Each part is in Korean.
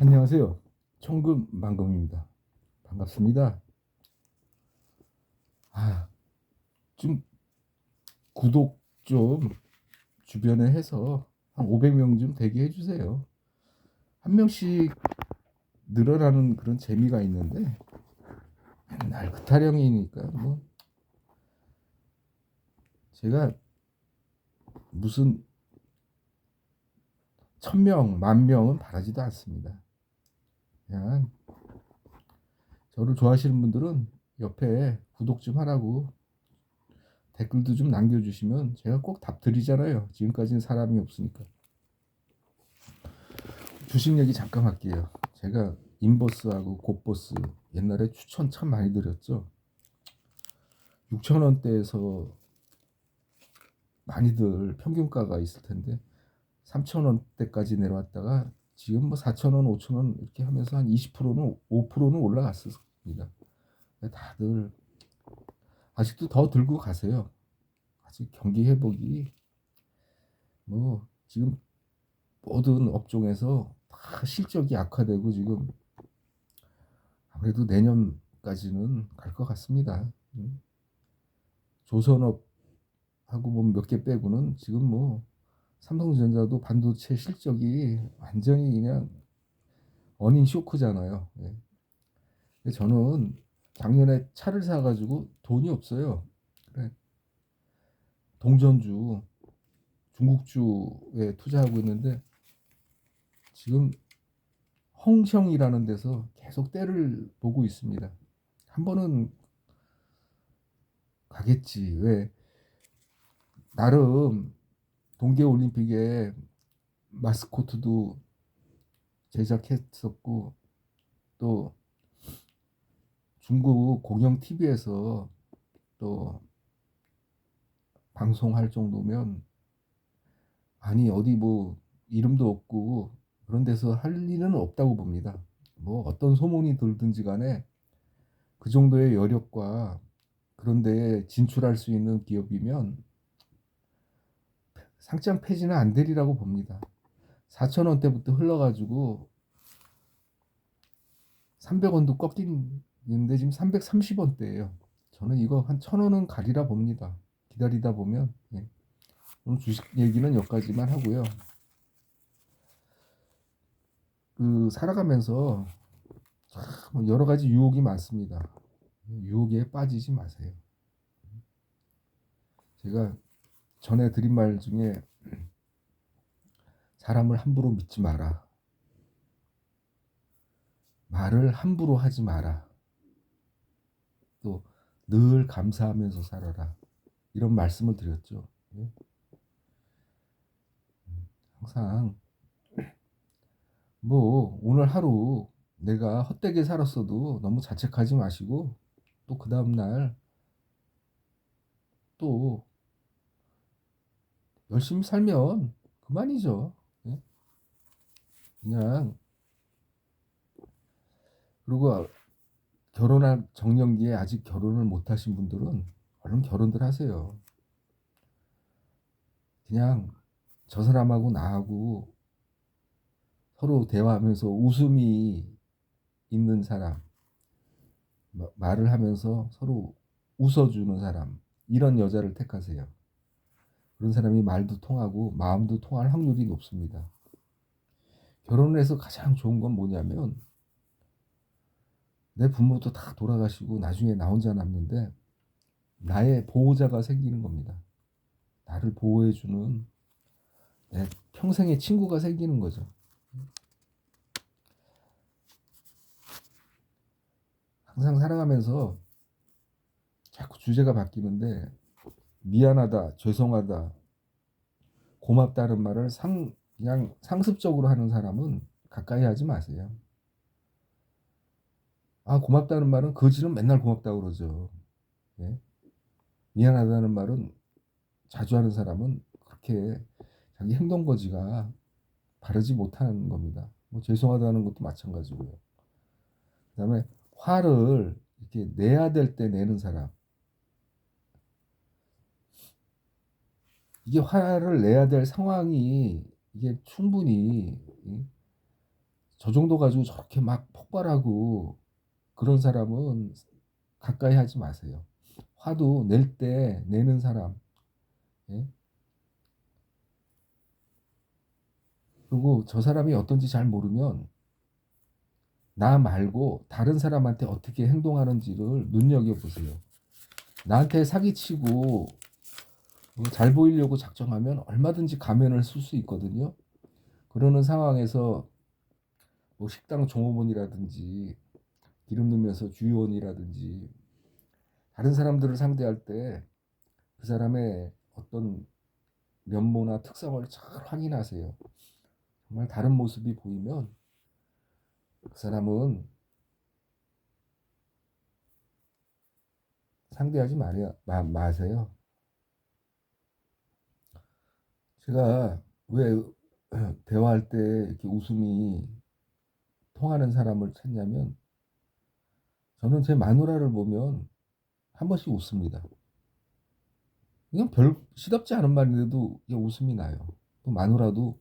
안녕하세요. 청금 만금입니다. 반갑습니다. 아, 좀 구독 좀 주변에 해서 한 500명 좀 되게 해주세요. 한 명씩 늘어나는 그런 재미가 있는데 맨날 그 타령이니까 뭐 제가 무슨 천 명, 만 명은 바라지도 않습니다. 그냥 저를 좋아하시는 분들은 옆에 구독 좀 하라고 댓글도 좀 남겨주시면 제가 꼭 답 드리잖아요. 지금까지는 사람이 없으니까. 주식 얘기 잠깐 할게요. 제가 인버스하고 곧버스 옛날에 추천 참 많이 드렸죠. 6천 원대에서 많이들 평균가가 있을 텐데 3천 원대까지 내려왔다가 지금 뭐 4천 원, 5천 원 이렇게 하면서 한 20%는 5%는 올라갔습니다. 다들 아직도 더 들고 가세요. 아직 경기 회복이 뭐 지금 모든 업종에서 다 실적이 악화되고 지금 아무래도 내년까지는 갈 것 같습니다. 음. 조선업 하고 뭐 몇 개 빼고는 지금 뭐 삼성전자도 반도체 실적이 완전히 그냥 어닝 쇼크잖아요. 예. 근데 저는 작년에 차를 사가지고 돈이 없어요. 그래. 동전주, 중국주에 투자하고 있는데 지금 헝성이라는 데서 계속 때를 보고 있습니다. 한 번은 가겠지. 왜? 나름 동계올림픽에 마스코트도 제작했었고 또 중국 공영 TV에서 또 방송할 정도면 아니 어디 뭐 이름도 없고 그런 데서 할 일은 없다고 봅니다. 뭐 어떤 소문이 들든지 간에 그 정도의 여력과 그런 데에 진출할 수 있는 기업이면 상장 폐지는 안 되리라고 봅니다. 4천 원대부터 흘러가지고 300원도 꺾이는데 지금 330원대예요. 저는 이거 한 1000원은 가리라 봅니다. 기다리다 보면 예. 오늘 주식 얘기는 여기까지만 하고요. 그 살아가면서 참 여러 가지 유혹이 많습니다. 유혹에 빠지지 마세요. 제가 전에 드린 말 중에 사람을 함부로 믿지 마라. 말을 함부로 하지 마라. 또 늘 감사하면서 살아라. 이런 말씀을 드렸죠. 예? 항상 뭐 오늘 하루 내가 헛되게 살았어도 너무 자책하지 마시고 또 그 다음날 또 열심히 살면 그만이죠. 예? 그냥 그리고 결혼할 정년기에 아직 결혼을 못 하신 분들은 얼른 결혼들 하세요. 그냥 저 사람하고 나하고 서로 대화하면서 웃음이 있는 사람, 말을 하면서 서로 웃어주는 사람, 이런 여자를 택하세요. 그런 사람이 말도 통하고 마음도 통할 확률이 높습니다. 결혼을 해서 가장 좋은 건 뭐냐면 내 부모도 다 돌아가시고 나중에 나 혼자 남는데 나의 보호자가 생기는 겁니다. 나를 보호해주는 내 평생의 친구가 생기는 거죠. 항상 살아가면서 자꾸 주제가 바뀌는데 미안하다, 죄송하다, 고맙다는 말을 상 그냥 상습적으로 하는 사람은 가까이 하지 마세요. 아 고맙다는 말은 거지는 맨날 고맙다고 그러죠. 예? 미안하다는 말은 자주 하는 사람은 그렇게 자기 행동 거지가 바르지 못하는 겁니다. 뭐 죄송하다는 것도 마찬가지고요. 그다음에 화를 이렇게 내야 될 때 내는 사람. 이게 화를 내야 될 상황이 이게 충분히 저 정도 가지고 저렇게 막 폭발하고 그런 사람은 가까이 하지 마세요. 화도 낼 때 내는 사람. 예? 그리고 저 사람이 어떤지 잘 모르면 나 말고 다른 사람한테 어떻게 행동하는지를 눈여겨보세요. 나한테 사기치고 뭐 잘 보이려고 작정하면 얼마든지 가면을 쓸 수 있거든요. 그러는 상황에서 뭐 식당 종업원이라든지 기름 넣으면서 주유원이라든지 다른 사람들을 상대할 때 그 사람의 어떤 면모나 특성을 잘 확인하세요. 정말 다른 모습이 보이면 그 사람은 상대하지 마, 마세요. 제가 왜 대화할 때 이렇게 웃음이 통하는 사람을 찾냐면 저는 제 마누라를 보면 한 번씩 웃습니다. 그냥 별 시답지 않은 말인데도 웃음이 나요. 또 마누라도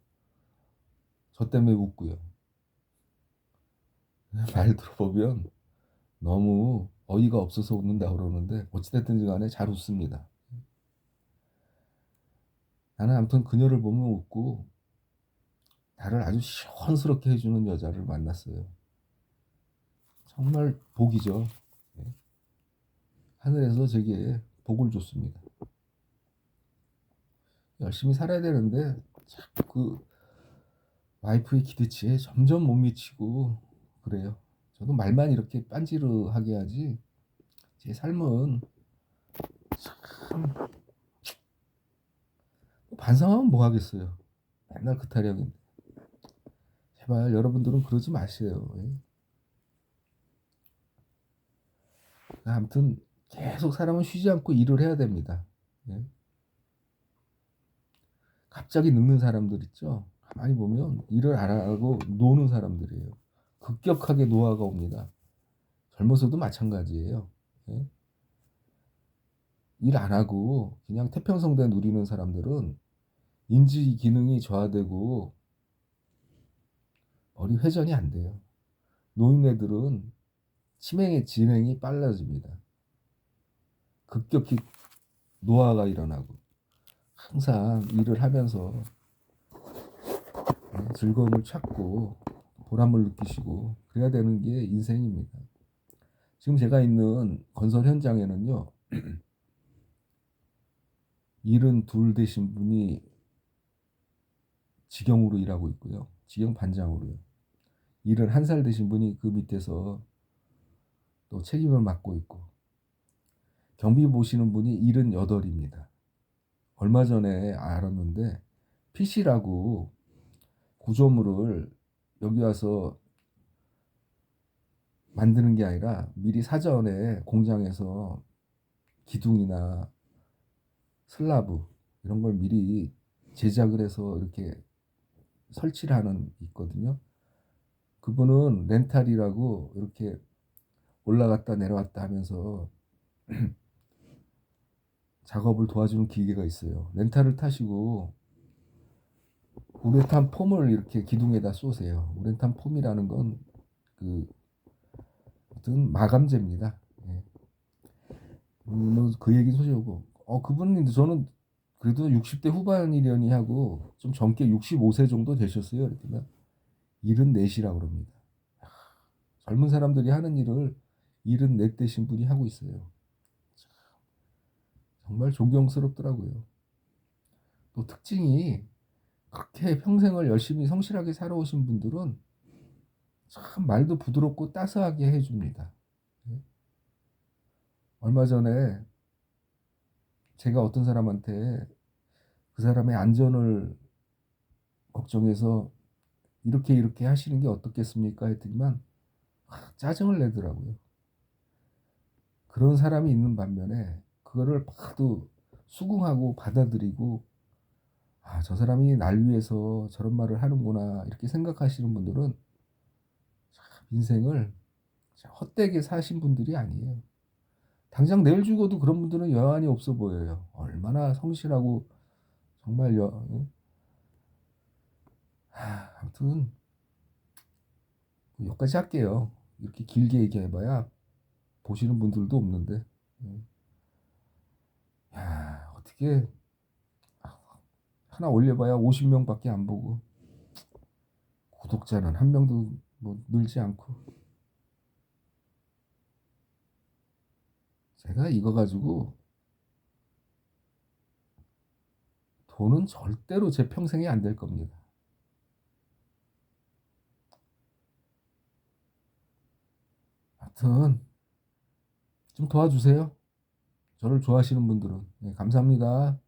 저 때문에 웃고요. 말 들어보면 너무 어이가 없어서 웃는다 그러는데 어찌됐든지 간에 잘 웃습니다. 나는 아무튼 그녀를 보면 웃고 나를 아주 시원스럽게 해주는 여자를 만났어요. 정말 복이죠. 네. 하늘에서 제게 복을 줬습니다. 열심히 살아야 되는데 그 와이프의 기대치에 점점 못 미치고 그래요. 저도 말만 이렇게 빤지르하게 하지 제 삶은 참 반성하면 뭐 하겠어요. 맨날 그 타령인데. 제발 여러분들은 그러지 마세요. 예. 아무튼 계속 사람은 쉬지 않고 일을 해야 됩니다. 예. 갑자기 늙는 사람들 있죠. 가만히 보면 일을 안 하고 노는 사람들이에요. 급격하게 노화가 옵니다. 젊어서도 마찬가지예요. 예. 일안 하고 그냥 태평성대 누리는 사람들은 인지 기능이 저하되고 머리 회전이 안 돼요. 노인네들은 치매의 진행이 빨라집니다. 급격히 노화가 일어나고 항상 일을 하면서 네, 즐거움을 찾고 보람을 느끼시고 그래야 되는 게 인생입니다. 지금 제가 있는 건설 현장에는요, 일은 둘 되신 분이 직영으로 일하고 있고요. 직영 반장으로요. 일은 한살 되신 분이 그 밑에서 또 책임을 맡고 있고 경비 보시는 분이 일은 여덟입니다. 얼마 전에 알았는데 PC라고 구조물을 여기 와서 만드는 게 아니라 미리 사전에 공장에서 기둥이나 슬라브 이런 걸 미리 제작을 해서 이렇게 설치를 하는 있거든요. 그분은 렌탈이라고 이렇게 올라갔다 내려왔다 하면서 작업을 도와주는 기계가 있어요. 렌탈을 타시고 우레탄 폼을 이렇게 기둥에다 쏘세요. 우레탄 폼이라는 건 그 어떤 마감재입니다. 예. 음, 그 얘기 소식이고, 어 그분이 저는 그래도 60대 후반이려니 하고 좀 젊게 65세 정도 되셨어요. 그랬더니 74시라고 그럽니다. 젊은 사람들이 하는 일을 74 되신 분이 하고 있어요. 정말 존경스럽더라고요. 또 특징이 그렇게 평생을 열심히 성실하게 살아오신 분들은 참 말도 부드럽고 따스하게 해줍니다. 예? 얼마 전에 제가 어떤 사람한테 그 사람의 안전을 걱정해서 이렇게 이렇게 하시는 게 어떻겠습니까? 했더니만 아, 짜증을 내더라고요. 그런 사람이 있는 반면에 그거를 봐도 수긍하고 받아들이고 아, 저 사람이 날 위해서 저런 말을 하는구나 이렇게 생각하시는 분들은 참 인생을 헛되게 사신 분들이 아니에요. 당장 내일 죽어도 그런 분들은 여한이 없어 보여요. 얼마나 성실하고 정말 여, 하, 아무튼 여기까지 할게요. 이렇게 길게 얘기해봐야 보시는 분들도 없는데. 음. 야, 어떻게 하나 올려봐야 50명밖에 안 보고 구독자는 한 명도 뭐 늘지 않고 제가 이거 가지고 돈은 절대로 제 평생에 안 될 겁니다. 하여튼 좀 도와주세요. 저를 좋아하시는 분들은 네, 감사합니다.